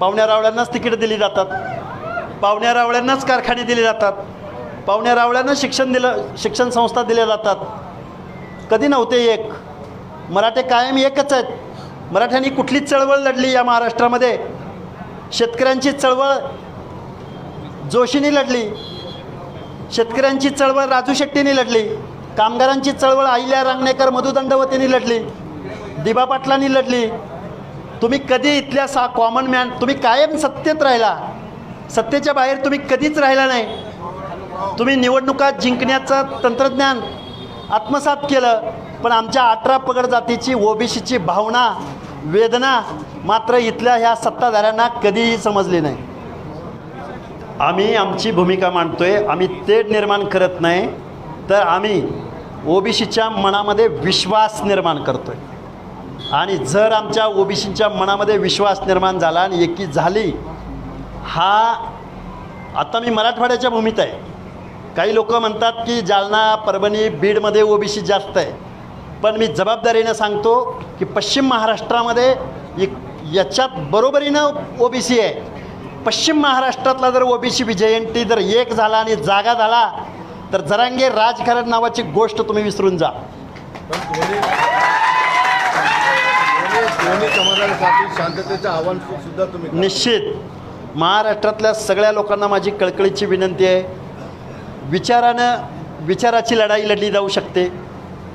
पाहुण्या रावळ्यांनाच तिकीट दिली जातात. पाहुण्या रावळ्यांनाच कारखाने दिले जातात. पाहुण्या रावळ्यांना शिक्षण दिलं शिक्षण संस्था दिल्या जातात. कधी नव्हते एक. मराठे कायम एकच आहेत. मराठ्यांनी कुठलीच चळवळ लढली या महाराष्ट्रामध्ये? शेतकऱ्यांची चळवळ जोशीनी लढली. शेतकऱ्यांची चळवळ राजू शेट्टीने लढली. कामगारांची चळवळ अहिल्या रांगणेकर मधुदंडवतीने लढली. दिबा पाटलांनी लढली. तुम्ही कधी इथल्या सा कॉमन मॅन तुम्ही कायम सत्तेत राहिला. सत्तेच्या बाहेर तुम्ही कधीच राहिला नाही. तुम्ही निवडणुका जिंकण्याचं तंत्रज्ञान आत्मसात केलं पण आमच्या अठरा पगड जातीची ओबीसीची भावना वेदना मात्र इथल्या ह्या सत्ताधाऱ्यांना कधीही समजली नाही. आम्ही आमची भूमिका मांडतोय आम्ही तेढ निर्माण करत नाही तर आम्ही ओबीसीच्या मनामध्ये विश्वास निर्माण करतोय. आणि जर आमच्या ओबीसींच्या मनामध्ये विश्वास निर्माण झाला आणि एकी झाली हा आता मी मराठवाड्याच्या भूमीत आहे. काही लोक म्हणतात की जालना परभणी बीडमध्ये ओबीसी जास्त आहे. पण मी जबाबदारीनं सांगतो की पश्चिम महाराष्ट्रामध्ये एक याच्यात बरोबरीनं ओबीसी आहे. पश्चिम महाराष्ट्रातला जर ओबीसी विजयंती जर एक झाला आणि जागा झाला तर जरांगे राजकारण नावाची गोष्ट तुम्ही विसरून जा. पण दोन्ही समाजासाठी शांततेचं आव्हान सुद्धा तुम्ही निश्चित. महाराष्ट्रातल्या सगळ्या लोकांना माझी कळकळीची विनंती आहे. विचारानं विचाराची लढाई लढली जाऊ शकते.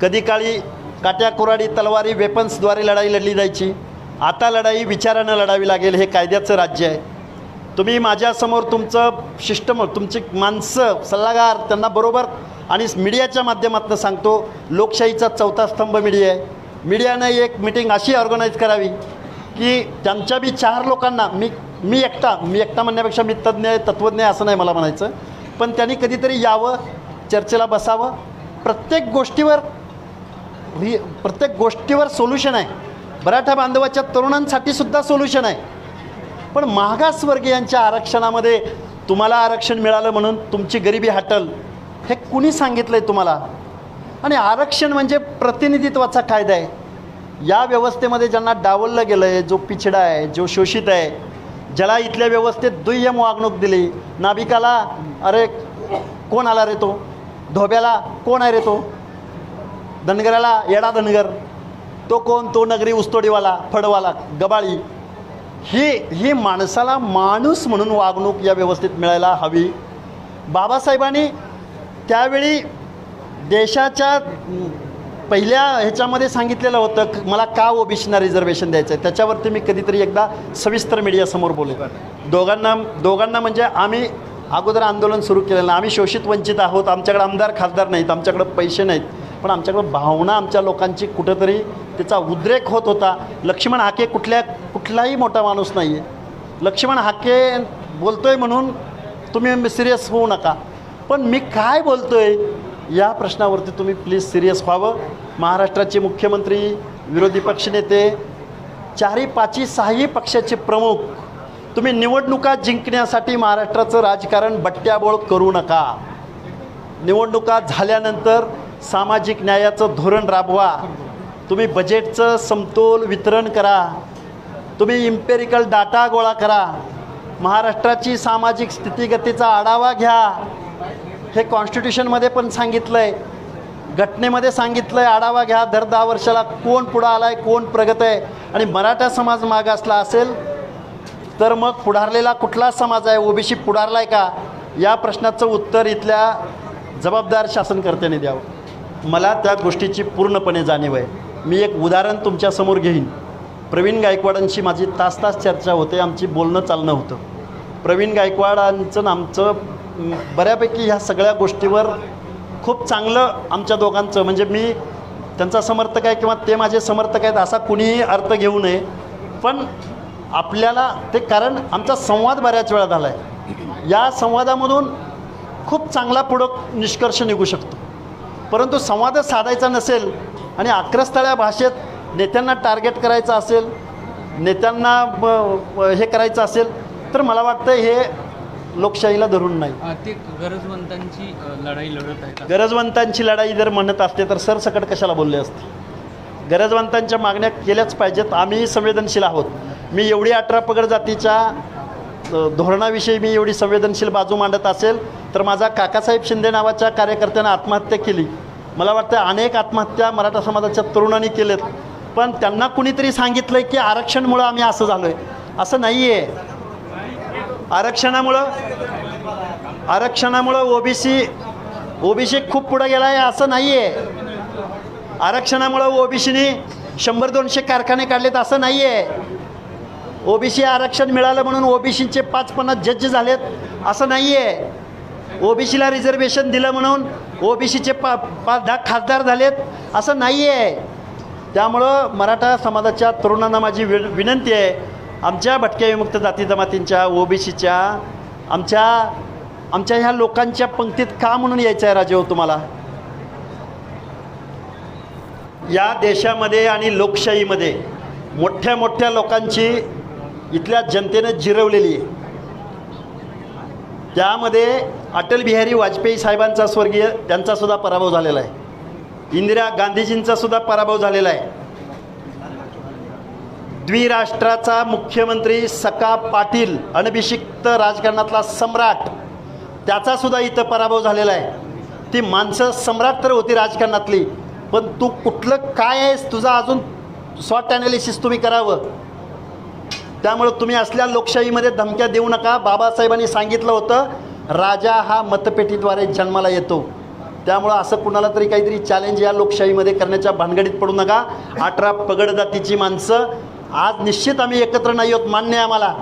कधी काळी काट्या कुराडी तलवारी वेपन्सद्वारे लढाई लढली जायची. आता लढाई विचारानं लढावी लागेल हे कायद्याचं राज्य आहे. तुम्ही माझ्यासमोर तुमचं शिष्टम तुमची माणसं सल्लागार त्यांना बरोबर आणि मीडियाच्या माध्यमातून सांगतो लोकशाहीचा चौथा स्तंभ मीडिया आहे. मीडियानं एक मिटिंग अशी ऑर्गनाईज करावी की त्यांच्या बी चार लोकांना मी मी एकटा मी एकटा म्हणण्यापेक्षा मी तज्ज्ञ आहे तत्त्वज्ञ आहे असं नाही मला म्हणायचं. पण त्यांनी कधीतरी यावं चर्चेला बसावं. प्रत्येक गोष्टीवर रि प्रत्येक गोष्टीवर सोल्युशन आहे. मराठा बांधवाच्या तरुणांसाठी सुद्धा सोल्युशन आहे. पण मागासवर्गीयांच्या आरक्षणामध्ये तुम्हाला आरक्षण मिळालं म्हणून तुमची गरिबी हटल हे कुणी सांगितलं आहे तुम्हाला? आणि आरक्षण म्हणजे प्रतिनिधित्वाचा कायदा आहे. या व्यवस्थेमध्ये ज्यांना डावललं गेलं आहे जो पिछडा आहे जो शोषित आहे ज्याला इथल्या व्यवस्थेत दुय्यम वागणूक दिली नाभिकाला अरे कोण आला रे तो? धोब्याला कोण आहे रे तो? धनगराला येडा धनगर. तो कोण? तो नगरी उस्तोडीवाला फडवाला गबाळी. ही ही माणसाला माणूस म्हणून वागणूक या व्यवस्थेत मिळायला हवी. बाबासाहेबांनी त्यावेळी देशाच्या पहिल्या ह्याच्यामध्ये सांगितलेलं होतं मला का ओबीसीना रिझर्वेशन द्यायचं आहे त्याच्यावरती मी कधीतरी एकदा सविस्तर मीडियासमोर बोले. दोघांना दोघांना म्हणजे आम्ही अगोदर आंदोलन सुरू केलेलं आम्ही शोषित वंचित आहोत. आमच्याकडे आमदार खासदार नाहीत. आमच्याकडे पैसे नाहीत. पण आमच्याकडे भावना आमच्या लोकांची कुठंतरी त्याचा उद्रेक होत होता. लक्ष्मण हाके कुठल्या कुठलाही मोठा माणूस नाही आहे लक्ष्मण हाके बोलतोय म्हणून तुम्ही सिरियस होऊ नका. पण मी काय बोलतोय? या प्रश्नावरती तुम्ही प्लीज सिरियस व्हावं. महाराष्ट्राचे मुख्यमंत्री विरोधी पक्षनेते चारही पाचही सहाही पक्षाचे प्रमुख तुम्ही निवडणुका जिंकण्यासाठी महाराष्ट्राचं राजकारण बट्ट्याबोळ करू नका. निवडणुका झाल्यानंतर सामाजिक न्यायाचं धोरण राबवा. तुम्ही बजेटचं समतोल वितरण करा. तुम्ही इम्पेरिकल डाटा गोळा करा. महाराष्ट्राची सामाजिक स्थितीगतीचा आढावा घ्या. हे कॉन्स्टिट्यूशनमध्ये पण सांगितलं आहे घटनेमध्ये सांगितलं आहे आढावा घ्या दर दहा वर्षाला कोण पुढं आला आहे कोण प्रगत आहे? आणि मराठा समाज मागासला असेल तर मग पुढारलेला कुठला समाज आहे? ओबीसी पुढारला आहे का? या प्रश्नाचं उत्तर इथल्या जबाबदार शासनकर्त्याने द्यावं. मला त्या गोष्टीची पूर्णपणे जाणीव आहे. मी एक उदाहरण तुमच्यासमोर घेईन. प्रवीण गायकवाडांशी माझी तास तास चर्चा होते आमची बोलणं चालणं होतं. प्रवीण गायकवाडांचं आमचं बऱ्यापैकी ह्या सगळ्या गोष्टीवर खूप चांगलं आमच्या दोघांचं म्हणजे मी त्यांचा समर्थक आहे किंवा ते माझे समर्थक आहेत असा कुणीही अर्थ घेऊ नये. पण आपल्याला ते कारण आमचा संवाद बऱ्याच वेळा झाला आहे या संवादामधून खूप चांगला पुढं निष्कर्ष निघू शकतो. परंतु संवाद साधायचा नसेल आणि आक्रस्तळ्या भाषेत नेत्यांना टार्गेट करायचं असेल नेत्यांना ब- हे करायचं असेल तर मला वाटतं हे लोकशाहीला धरून नाही. ते गरजवंतांची लढाई लढत आहेत गरजवंतांची लढाई जर म्हणत असते तर सरसकट कशाला बोलले असते? गरजवंतांच्या मागण्या केल्याच पाहिजेत. आम्ही संवेदनशील आहोत. मी एवढी अठरा पगड जातीच्या धोरणाविषयी मी एवढी संवेदनशील बाजू मांडत असेल तर माझा काकासाहेब शिंदे नावाच्या कार्यकर्त्यानं आत्महत्या केली. मला वाटतं अनेक आत्महत्या मराठा समाजाच्या तरुणांनी केलेत. पण त्यांना कुणीतरी सांगितलं की आरक्षणमुळं आम्ही असं झालो आहे असं नाही आहे आरक्षणामुळं आरक्षणामुळं ओबीसी ओबीसी खूप पुढं गेला आहे असं नाही आहे आरक्षणामुळं ओबीसीने शंभर दोनशे कारखाने काढलेत असं नाही आहे ओबीसी आरक्षण मिळालं म्हणून ओबीसीचे पाच पन्नास जज झालेत असं नाही आहे ओबीसीला रिझर्वेशन दिलं म्हणून ओबीसीचे पा पाच दहा खासदार झालेत असं नाही आहे त्यामुळं मराठा समाजाच्या तरुणांना माझी वि विनंती आहे आमच्या भटक्या विमुक्त जाती जमातींच्या ओबीसीच्या आमच्या आमच्या ह्या लोकांच्या पंक्तीत का म्हणून यायचं आहे राजेव तुम्हाला? या देशामध्ये आणि लोकशाहीमध्ये मोठ्या मोठ्या लोकांची इथल्या जनतेनं जिरवलेली आहे. त्यामध्ये अटल बिहारी वाजपेयी साहेबांचा स्वर्गीय त्यांचासुद्धा पराभव झालेला आहे. इंदिरा गांधीजींचा सुद्धा पराभव झालेला आहे. द्विराष्ट्राचा मुख्यमंत्री सका पाटील अनभिषिक्त राजकारणातला सम्राट त्याचा सुद्धा इथं पराभव झालेला आहे. ती माणसं सम्राट तर होती राजकारणातली पण तू कुठलं काय आहेस? तुझा अजून स्वॉट ॲनालिसिस तुम्ही करावं. त्यामुळं तुम्ही असल्या लोकशाहीमध्ये धमक्या देऊ नका. बाबासाहेबांनी सांगितलं होतं राजा हा मतपेटीद्वारे जन्माला येतो. त्यामुळं असं कुणाला तरी काहीतरी चॅलेंज या लोकशाहीमध्ये करण्याच्या भानगडीत पडू नका. अठरा पगड जातीची माणसं आज निश्चित आम्ही एकत्र नाही आहोत मान्य आहे आम्हाला.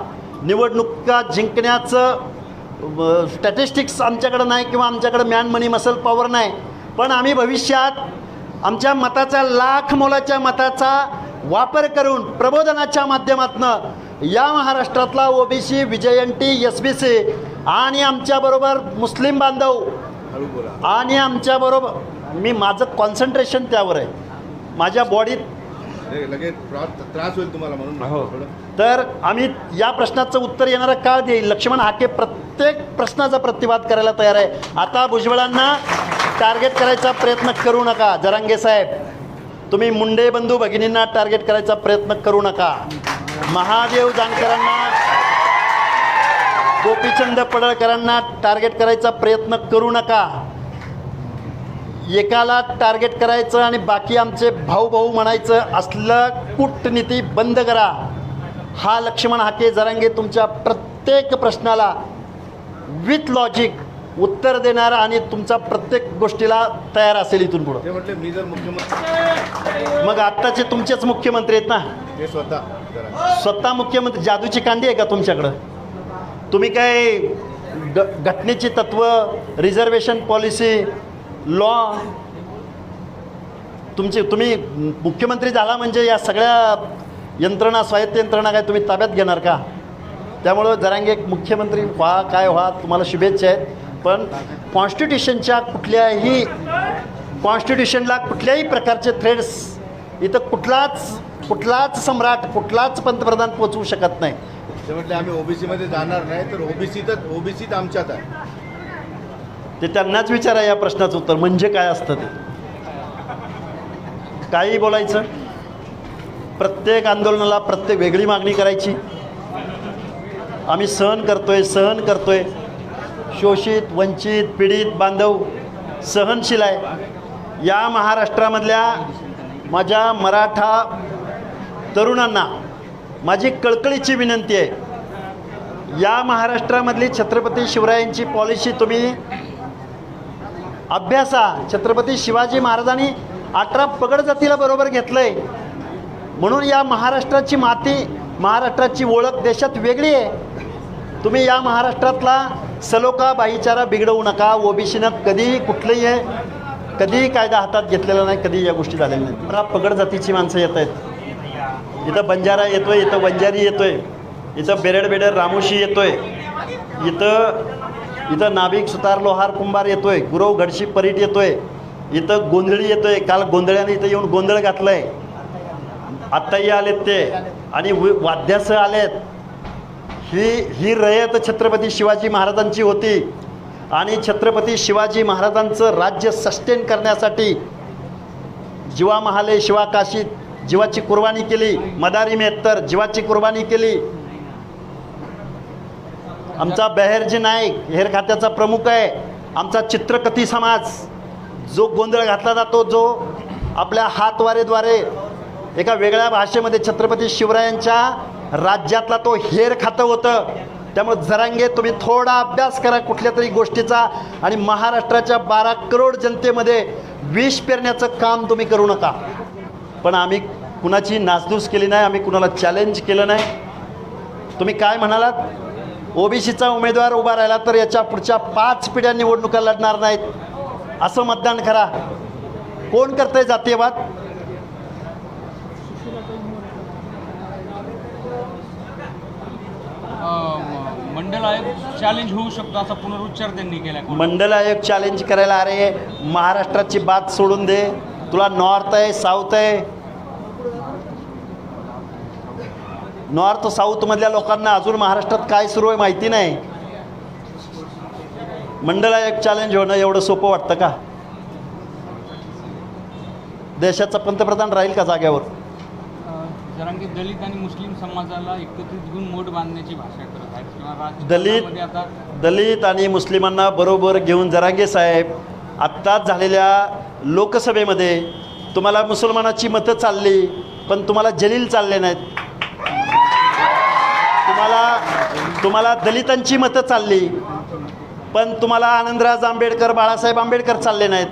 निवडणुका जिंकण्याचं स्टॅटिस्टिक्स आमच्याकडं नाही किंवा आमच्याकडं मॅन मनी मसल पॉवर नाही. पण आम्ही भविष्यात आमच्या मताचा लाख मोलाच्या मताचा वापर करून प्रबोधनाच्या माध्यमातनं या महाराष्ट्रातला OBC VJNT S B C आणि आमच्याबरोबर मुस्लिम बांधव आणि आमच्याबरोबर मी माझं कॉन्सन्ट्रेशन त्यावर आहे. माझ्या बॉडीत लगेच त्रास होईल तुम्हाला म्हणून हो. तर आम्ही या प्रश्नाचं उत्तर येणारा काळ देईल. लक्ष्मण हाके प्रत्येक प्रश्नाचा प्रतिवाद करायला तयार आहे. आता भुजबळांना टार्गेट करायचा प्रयत्न करू नका. जरांगे साहेब तुम्ही मुंडे बंधू भगिनींना टार्गेट करायचा प्रयत्न करू नका. महादेव जानकरांना गोपीचंद पडळकरांना टार्गेट करायचा प्रयत्न करू नका. एकाला टार्गेट करायचं आणि बाकी आमचे भाऊ भाऊ म्हणायचं असलं कूटनीती बंद करा. हा लक्ष्मण हाके जरांगे तुमच्या प्रत्येक प्रश्नाला विथ लॉजिक उत्तर देणार आणि तुमचा प्रत्येक गोष्टीला तयार असेल इथून पुढं. ते म्हटले मी जर मुख्यमंत्री मग आत्ताचे तुमचेच मुख्यमंत्री आहेत ना? ते स्वतः स्वतः मुख्यमंत्री जादूची कांडी आहे का तुमच्याकडं? तुम्ही काय ग घटनेची तत्व रिझर्वेशन पॉलिसी लॉ तुमची तुम्ही मुख्यमंत्री झाला म्हणजे या सगळ्या यंत्रणा स्वायत्त यंत्रणा काय तुम्ही ताब्यात घेणार का? त्यामुळं जरांगे एक मुख्यमंत्री व्हा काय व्हा तुम्हाला शुभेच्छा आहेत. पण कॉन्स्टिट्युशनच्या कुठल्याही कॉन्स्टिट्युशनला कुठल्याही प्रकारचे थ्रेड्स इथं कुठलाच कुठलाच सम्राट कुठलाच पंतप्रधान पोचवू शकत नाही. म्हटलं आम्ही ओबीसीमध्ये जाणार नाही तर ओबीसीतच ओबीसीत आमच्यात आहे. ते त्यांनाच विचारा या प्रश्नाचं उत्तर. म्हणजे काय असतं ते? काही बोलायचं? प्रत्येक आंदोलनाला प्रत्येक वेगळी मागणी करायची. आम्ही सहन करतोय सहन करतोय. शोषित वंचित पीडित बांधव सहनशील आहे. या महाराष्ट्रामधल्या माझ्या मराठा तरुणांना माझी कळकळीची विनंती आहे. या महाराष्ट्रामधली छत्रपती शिवरायांची पॉलिसी तुम्ही अभ्यासा छत्रपती शिवाजी महाराजांनी अठरा पगड जातीला बरोबर घेतलं आहे म्हणून या महाराष्ट्राची माती महाराष्ट्राची ओळख देशात वेगळी आहे. तुम्ही या महाराष्ट्रातला सलोखा भाईचारा बिघडवू नका. ओबीसीनं कधीही कुठलंही आहे कधीही कायदा हातात घेतलेला नाही कधी या गोष्टी झालेल्या नाहीत. मला पगड जातीची माणसं येत आहेत. इथं बंजारा येतोय इथं वंजारी येतोय. इथं बेरड बेरेड रामोशी येतोय. इथं इथं नाभिक सुतार लोहार कुंभार येतोय गुरव घडशी परीट येतोय इथं गोंधळी येतोय काल गोंधळ्याने इथं येऊन गोंधळ घातलंय. आत्ताही आलेत ते आणि व- वाद्यासह आलेत. ही ही रयत छत्रपती शिवाजी महाराजांची होती आणि छत्रपती शिवाजी महाराजांचं राज्य सस्टेन करण्यासाठी जीवा महाले शिवा काशी जीवाची कुर्बानी केली मदारी मेहत्तर जीवाची कुर्बानी केली आमचा बहेरजी नाईक हेर खात्याचा प्रमुख आहे. आमचा चित्रकथी समाज जो गोंधळ घातला जातो जो आपल्या हातवारेद्वारे एका वेगळ्या भाषेमध्ये छत्रपती शिवरायांच्या राज्यातला तो हेर खातं होतं. त्यामुळे जरांगे तुम्ही थोडा अभ्यास करा कुठल्या तरी गोष्टीचा आणि महाराष्ट्राच्या बारा करोड जनतेमध्ये विष पेरण्याचं काम तुम्ही करू नका. पण आम्ही कुणाची नासधूस केली नाही आम्ही कुणाला चॅलेंज केलं नाही. तुम्ही काय म्हणालात? ओबीसीचा उमेदवार उभा राहिला तर याच्या पुढच्या पाच पिढ्या निवडणुका लढणार नाहीत. असं मतदान करा. कोण करतंय जातीयवाद? मंडल आयोग चॅलेंज होऊ शकतो असा पुनरुच्चार त्यांनी केला. मंडल आयोग चॅलेंज करायला अरे महाराष्ट्राची बात सोडून दे. तुला नॉर्थ आहे साऊथ आहे. नॉर्थ साऊथमधल्या लोकांना अजून महाराष्ट्रात काय सुरू आहे माहिती नाही. मंडल आयोग चॅलेंज होणं एवढं सोपं वाटतं का? देशाचा पंतप्रधान राहील का जाग्यावर अ, जरांगे दलित आणि मुस्लिम समाजाला एकत्रित घेऊन मोठ बांधण्याची भाषा करत आहेत. किंवा दलित आता दलित आणि मुस्लिमांना बरोबर घेऊन जरांगे साहेब आत्ताच झालेल्या लोकसभेमध्ये तुम्हाला मुसलमानाची मतं चालली पण तुम्हाला जलील चालले नाहीत तुम्हाला तुम्हाला दलितांची मतं चालली पण तुम्हाला आनंदराज आंबेडकर बाळासाहेब आंबेडकर चालले नाहीत.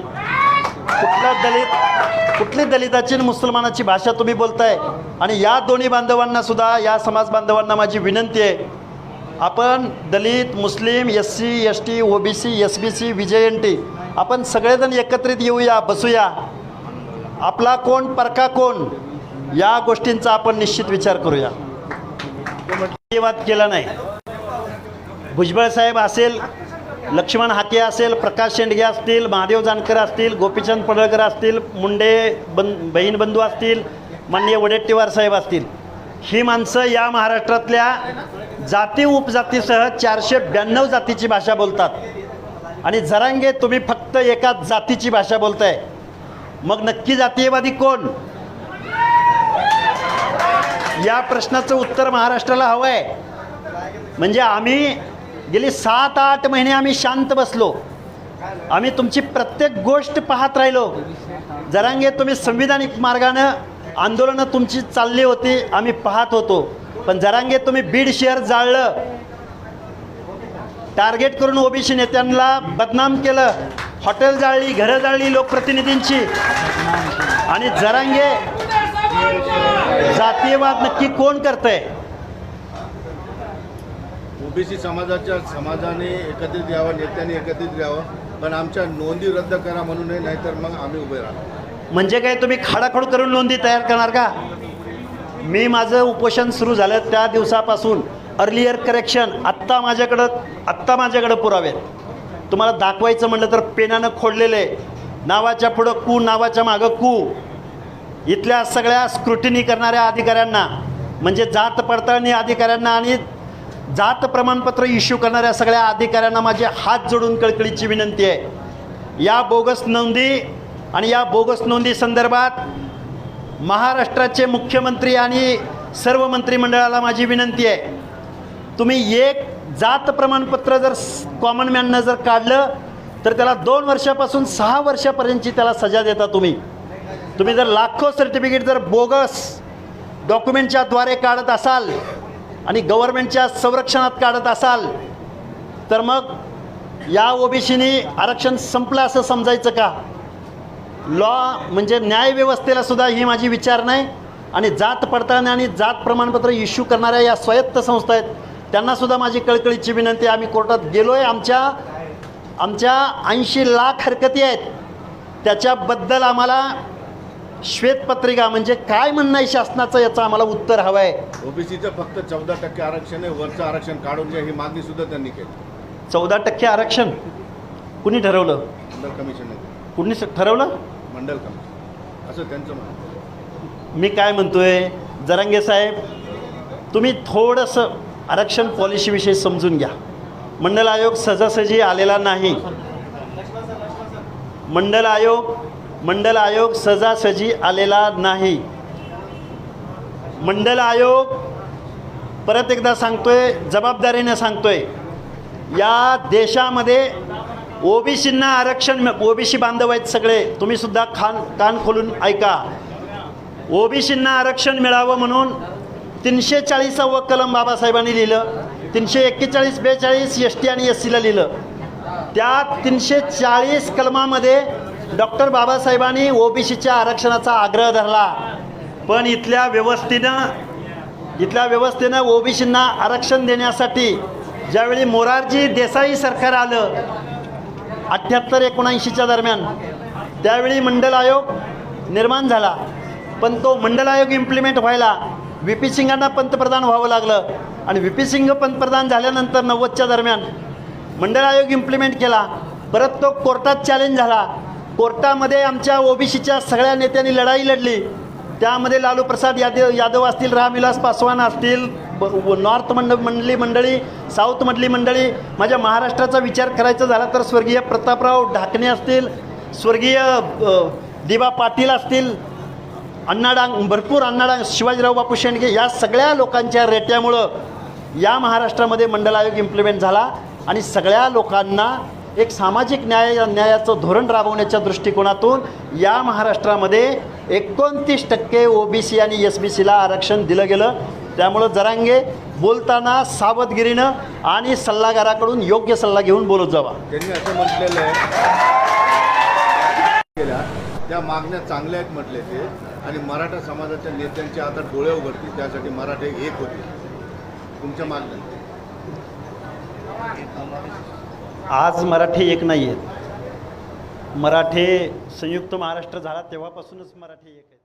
कुठला दलित कुठली दलिताची आणि मुसलमानाची भाषा तुम्ही बोलताय? आणि या दोन्ही बांधवांना सुद्धा या समाज बांधवांना माझी विनंती आहे. आपण दलित मुस्लिम S C S T O B C S B C VJ N T आपण सगळेजण एकत्रित येऊया बसूया. आपला कोण परका कोण या गोष्टींचा आपण निश्चित विचार करूया. वाद केला नाही. भुजबळ साहेब असेल लक्ष्मण हाके असेल प्रकाश शेंडगे असतील महादेव जानकर असतील गोपीचंद पडळकर असतील मुंडे बन बहीण बंधू असतील माननीय वडेट्टीवार साहेब असतील. ही माणसं या महाराष्ट्रातल्या जाती उपजातीसह चारशे ब्याण्णव जातीची भाषा बोलतात. आणि जरांगे तुम्ही फक्त एका जातीची भाषा बोलताय. मग नक्की जातीयवादी कोण? या प्रश्नाचं उत्तर महाराष्ट्राला हवं आहे म्हणजे आम्ही गेली सात आठ महिने आम्ही शांत बसलो. आम्ही तुमची प्रत्येक गोष्ट पाहत राहिलो. जरांगे तुम्ही संविधानिक मार्गानं आंदोलनं तुमची चालली होती आम्ही पाहत होतो. पण जरांगे तुम्ही बीड शहर जाळलं. टार्गेट करून ओबीसी नेत्यांना बदनाम केलं. हॉटेल जाळली घरं जाळली लोकप्रतिनिधींची. आणि जरांगे जातीयवाद नक्की कोण करतंय? ओबीसी समाजाच्या समाजाने एकत्रित यावं नेत्यांनी एकत्रित यावं पण आमच्या नोंदी रद्द करा म्हणून नाहीतर मग आम्ही उभे राहू. म्हणजे काय तुम्ही खाडाखोड करून नोंदी तयार करणार का? मी माझं उपोषण सुरू झालं त्या दिवसापासून. अर्लियर करेक्शन आत्ता माझ्याकडं आत्ता माझ्याकडं पुरावे तुम्हाला दाखवायचं म्हटलं तर पेनानं खोडलेले. नावाच्या पुढं कू नावाच्या मागं कू. इथल्या सगळ्या स्क्रुटिनी करणाऱ्या अधिकाऱ्यांना म्हणजे जात पडताळणी अधिकाऱ्यांना आणि जात प्रमाणपत्र इश्यू करणाऱ्या सगळ्या अधिकाऱ्यांना माझे हात जोडून कळकळीची विनंती आहे. या बोगस नोंदी आणि या बोगस नोंदी संदर्भात महाराष्ट्राचे मुख्यमंत्री आणि सर्व मंत्रिमंडळाला माझी विनंती आहे. तुम्ही एक जात प्रमाणपत्र जर कॉमन मॅननं जर काढलं तर त्याला दोन वर्षापासून सहा वर्षापर्यंतची त्याला सजा देता तुम्ही. तुम्ही जर लाखो सर्टिफिकेट जर बोगस डॉक्युमेंटच्या द्वारे काढत असाल आणि गव्हर्नमेंटच्या संरक्षणात काढत असाल तर मग या ओबीसीनी आरक्षण संपलं असं समजायचं का? लॉ म्हणजे न्यायव्यवस्थेला सुद्धा ही माझी विचार नाही. आणि जात पडताळणी आणि जात प्रमाणपत्र इश्यू करणाऱ्या या स्वायत्त संस्था आहेत त्यांनासुद्धा माझी कळकळीची विनंती आम्ही कोर्टात गेलो आहे आमच्या आमच्या ऐंशी लाख हरकती आहेत. त्याच्याबद्दल आम्हाला श्वेतपत्रिका म्हणजे काय म्हणणं आहे शासनाचं? याचं आम्हाला उत्तर हवं आहे ओबीसीचं फक्त चौदा टक्के आरक्षण आहे. वरचं आरक्षण काढून घ्या ही मागणी सुद्धा त्यांनी केली. चौदा टक्के आरक्षण? कुणी ठरवलं? मंडल कमिशनने कुणी स- ठरवलं? मंडल कमिशन. असं त्यांचं म्हणणं मी काय म्हणतोय? जरांगे साहेब तुम्ही थोडंसं आरक्षण पॉलिसीविषयी समजून घ्या. मंडल आयोग सहजासहजी आलेला नाही. मंडल आयोग मंडल आयोग सजासजी आलेला नाही. मंडल आयोग परत एकदा सांगतोय जबाबदारीनं सांगतोय. या देशामध्ये ओबीसींना आरक्षण ओबीसी बांधव आहेत सगळे. तुम्ही सुद्धा खान कान खोलून ऐका. ओबीसींना आरक्षण मिळावं म्हणून तीनशे चाळीसावं कलम बाबासाहेबांनी लिहिलं. तीनशे एक्केचाळीस बेचाळीस एस टी आणि एस सीला लिहिलं. त्या तीनशे चाळीस कलमामध्ये डॉक्टर बाबासाहेबांनी ओबीसीच्या आरक्षणाचा आग्रह धरला. पण इथल्या व्यवस्थेनं इथल्या व्यवस्थेनं ओबीसींना आरक्षण देण्यासाठी ज्यावेळी मोरारजी देसाई सरकार आलं अठ्ठ्याहत्तर एकोणऐंशीच्या दरम्यान त्यावेळी मंडल आयोग निर्माण झाला. पण तो मंडल आयोग इम्प्लिमेंट व्हायला व्ही पी सिंगांना पंतप्रधान व्हावं लागलं. आणि व्ही पी सिंग पंतप्रधान झाल्यानंतर नव्वदच्या दरम्यान मंडल आयोग इम्प्लिमेंट केला. परत तो कोर्टात चॅलेंज झाला. कोर्टामध्ये आमच्या ओबीसीच्या सगळ्या नेत्यांनी लढाई लढली. त्यामध्ये लालू प्रसाद यादव यादव असतील रामविलास पासवान असतील ब- नॉर्थ मंड मंडली मंडळी साऊथमधली मंडळी माझ्या महाराष्ट्राचा विचार करायचा झाला तर स्वर्गीय प्रतापराव ढाकणे असतील स्वर्गीय दिवा दिबा पाटील असतील अण्णाडांग भरपूर अण्णाडांग शिवाजीराव बापू शेंडगे या सगळ्या लोकांच्या रेट्यामुळं या महाराष्ट्रामध्ये मंडल आयोग इम्प्लिमेंट झाला आणि सगळ्या लोकांना एक सामाजिक न्याय न्यायाचं धोरण राबवण्याच्या दृष्टिकोनातून या महाराष्ट्रामध्ये एकोणतीस टक्के ओबीसी आणि एस बी सीला आरक्षण दिलं गेलं. त्यामुळं जरांगे बोलताना सावधगिरीनं आणि सल्लागाराकडून योग्य सल्ला घेऊन बोलत जावा. त्यांनी असं म्हटलेलं आहे. त्या मागण्या चांगल्या आहेत म्हटले ते. आणि मराठा समाजाच्या नेत्यांचे आता डोळे उघडतील त्यासाठी मराठे एक होते. तुमच्या मागण्या. आज मराठी एक नाही आहेत मराठे संयुक्त महाराष्ट्र झाला तेव्हापासूनच मराठी एक आहे.